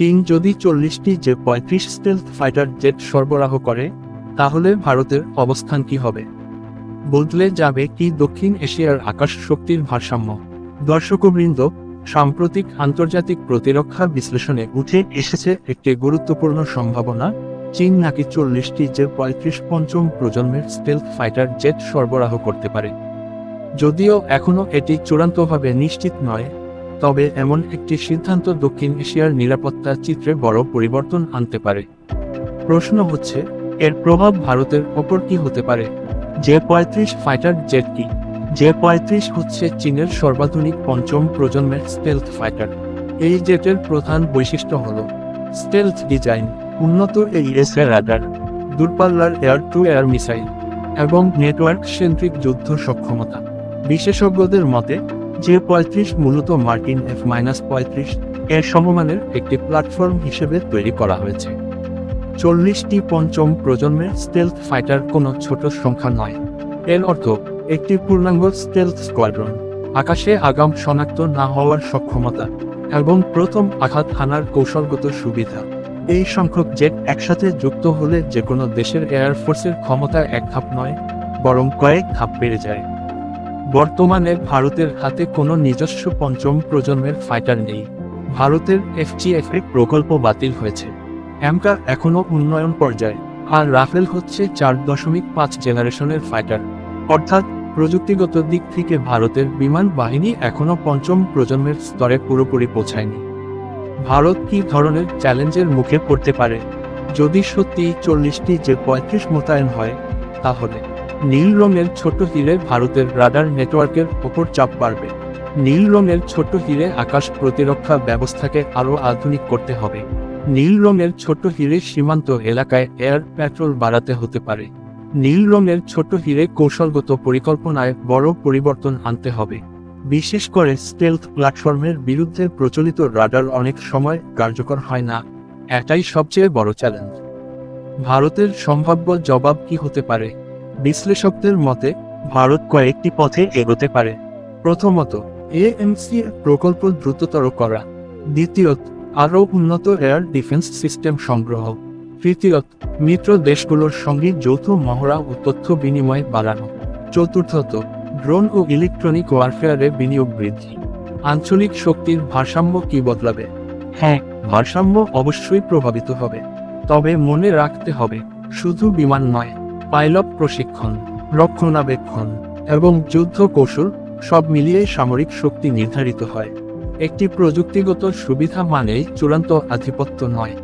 চীন যদি চল্লিশটি যে পঁয়ত্রিশ স্টেলথ ফাইটার জেট সরবরাহ করে, তাহলে ভারতের অবস্থান কি হবে? বদলে যাবে কি দক্ষিণ এশিয়ার আকাশ শক্তির ভারসাম্য? দর্শকবৃন্দ, সাম্প্রতিক আন্তর্জাতিক প্রতিরক্ষা বিশ্লেষণে উঠে এসেছে একটি গুরুত্বপূর্ণ সম্ভাবনা, চীন নাকি চল্লিশটি যে পঁয়ত্রিশ পঞ্চম প্রজন্মের স্টেলথ ফাইটার জেট সরবরাহ করতে পারে। যদিও এখনও এটি চূড়ান্তভাবে নিশ্চিত নয় তবে এমন একটি সিদ্ধান্ত দক্ষিণ এশিয়ার নিরাপত্তা চিত্রে বড় পরিবর্তন আনতে পারে। প্রশ্ন হচ্ছে, এর প্রভাব ভারতের ওপর কি হতে পারে? জে পঁয়ত্রিশ ফাইটার জেট কি? যে পঁয়ত্রিশ হচ্ছে চীনের সর্বাধুনিক পঞ্চম প্রজন্মের স্টেলথ ফাইটার এই জেটের প্রধান বৈশিষ্ট্য হল স্টেলথ ডিজাইন উন্নত এই এইএসএ রাডার দূরপাল্লার এয়ার টু এয়ার মিসাইল এবং নেটওয়ার্ক সেন্ট্রিক যুদ্ধ সক্ষমতা। বিশেষজ্ঞদের মতে যে পঁয়ত্রিশ মূলত মার্কিন এফ মাইনাস পঁয়ত্রিশ এর সমমানের একটি প্ল্যাটফর্ম হিসেবে তৈরি করা হয়েছে। চল্লিশটি পঞ্চম প্রজন্মের স্টেলথ ফাইটার কোনো ছোট সংখ্যা নয়। এর অর্থ, একটি পূর্ণাঙ্গ স্টেলথ স্কোয়াড্রন আকাশে আগাম শনাক্ত না হওয়ার সক্ষমতা, এবং প্রথম আঘাত হানার কৌশলগত সুবিধা। এই সংখ্যক জেট একসাথে যুক্ত হলে যে কোনো দেশের এয়ারফোর্সের ক্ষমতা এক ধাপ নয়, বরং কয়েক ধাপ বেড়ে যায়। বর্তমানে ভারতের হাতে কোনো নিজস্ব পঞ্চম প্রজন্মের ফাইটার নেই। ভারতের এফজিএফএ প্রকল্প বাতিল হয়েছে। অ্যামকার এখনও উন্নয়ন পর্যায়ে। আর রাফেল হচ্ছে চার দশমিক পাঁচ জেনারেশনের ফাইটার অর্থাৎ প্রযুক্তিগত দিক থেকে ভারতের বিমান বাহিনী এখনও পঞ্চম প্রজন্মের স্তরে পুরোপুরি পৌঁছায়নি। ভারত কি ধরনের চ্যালেঞ্জের মুখে পড়তে পারে? যদি সত্যি চল্লিশটি যে পঁয়ত্রিশ মোতায়েন হয়, তাহলে? নীল রঙের ছোট হিরে ভারতের রাডার নেটওয়ার্কের ওপর চাপ বাড়বে। নীল রঙের ছোট হিরে আকাশ প্রতিরক্ষা ব্যবস্থাকে আরও আধুনিক করতে হবে। নীল রঙের ছোট হিরে সীমান্ত এলাকায় এয়ার প্যাট্রোল বাড়াতে হতে পারে। নীল রঙের ছোট হিরে কৌশলগত পরিকল্পনায় বড় পরিবর্তন আনতে হবে। বিশেষ করে স্টেলথ প্ল্যাটফর্মের বিরুদ্ধে প্রচলিত রাডার অনেক সময় কার্যকর হয় না। এটাই সবচেয়ে বড় চ্যালেঞ্জ। ভারতের সম্ভাব্য জবাব কি হতে পারে? বিশ্লেষকদের মতে, ভারত কয়েকটি পথে এগোতে পারে। প্রথমত এএমসি প্রকল্প দ্রুততর করা। দ্বিতীয়ত, আরও উন্নত এয়ার ডিফেন্স সিস্টেম সংগ্রহ। তৃতীয়ত, মিত্র দেশগুলোর সঙ্গে যৌথ মহড়া ও তথ্য বিনিময় বাড়ানো। চতুর্থত, ড্রোন ও ইলেকট্রনিক ওয়ারফেয়ারে বিনিয়োগ বৃদ্ধি। আঞ্চলিক শক্তির ভারসাম্য কি বদলাবে? হ্যাঁ ভারসাম্য অবশ্যই প্রভাবিত হবে। তবে মনে রাখতে হবে, শুধু বিমান নয় পাইলট প্রশিক্ষণ, রক্ষণাবেক্ষণ এবং যুদ্ধ কৌশল সব মিলিয়ে সামরিক শক্তি নির্ধারিত হয়। একটি প্রযুক্তিগত সুবিধা মানেই চূড়ান্ত আধিপত্য নয়।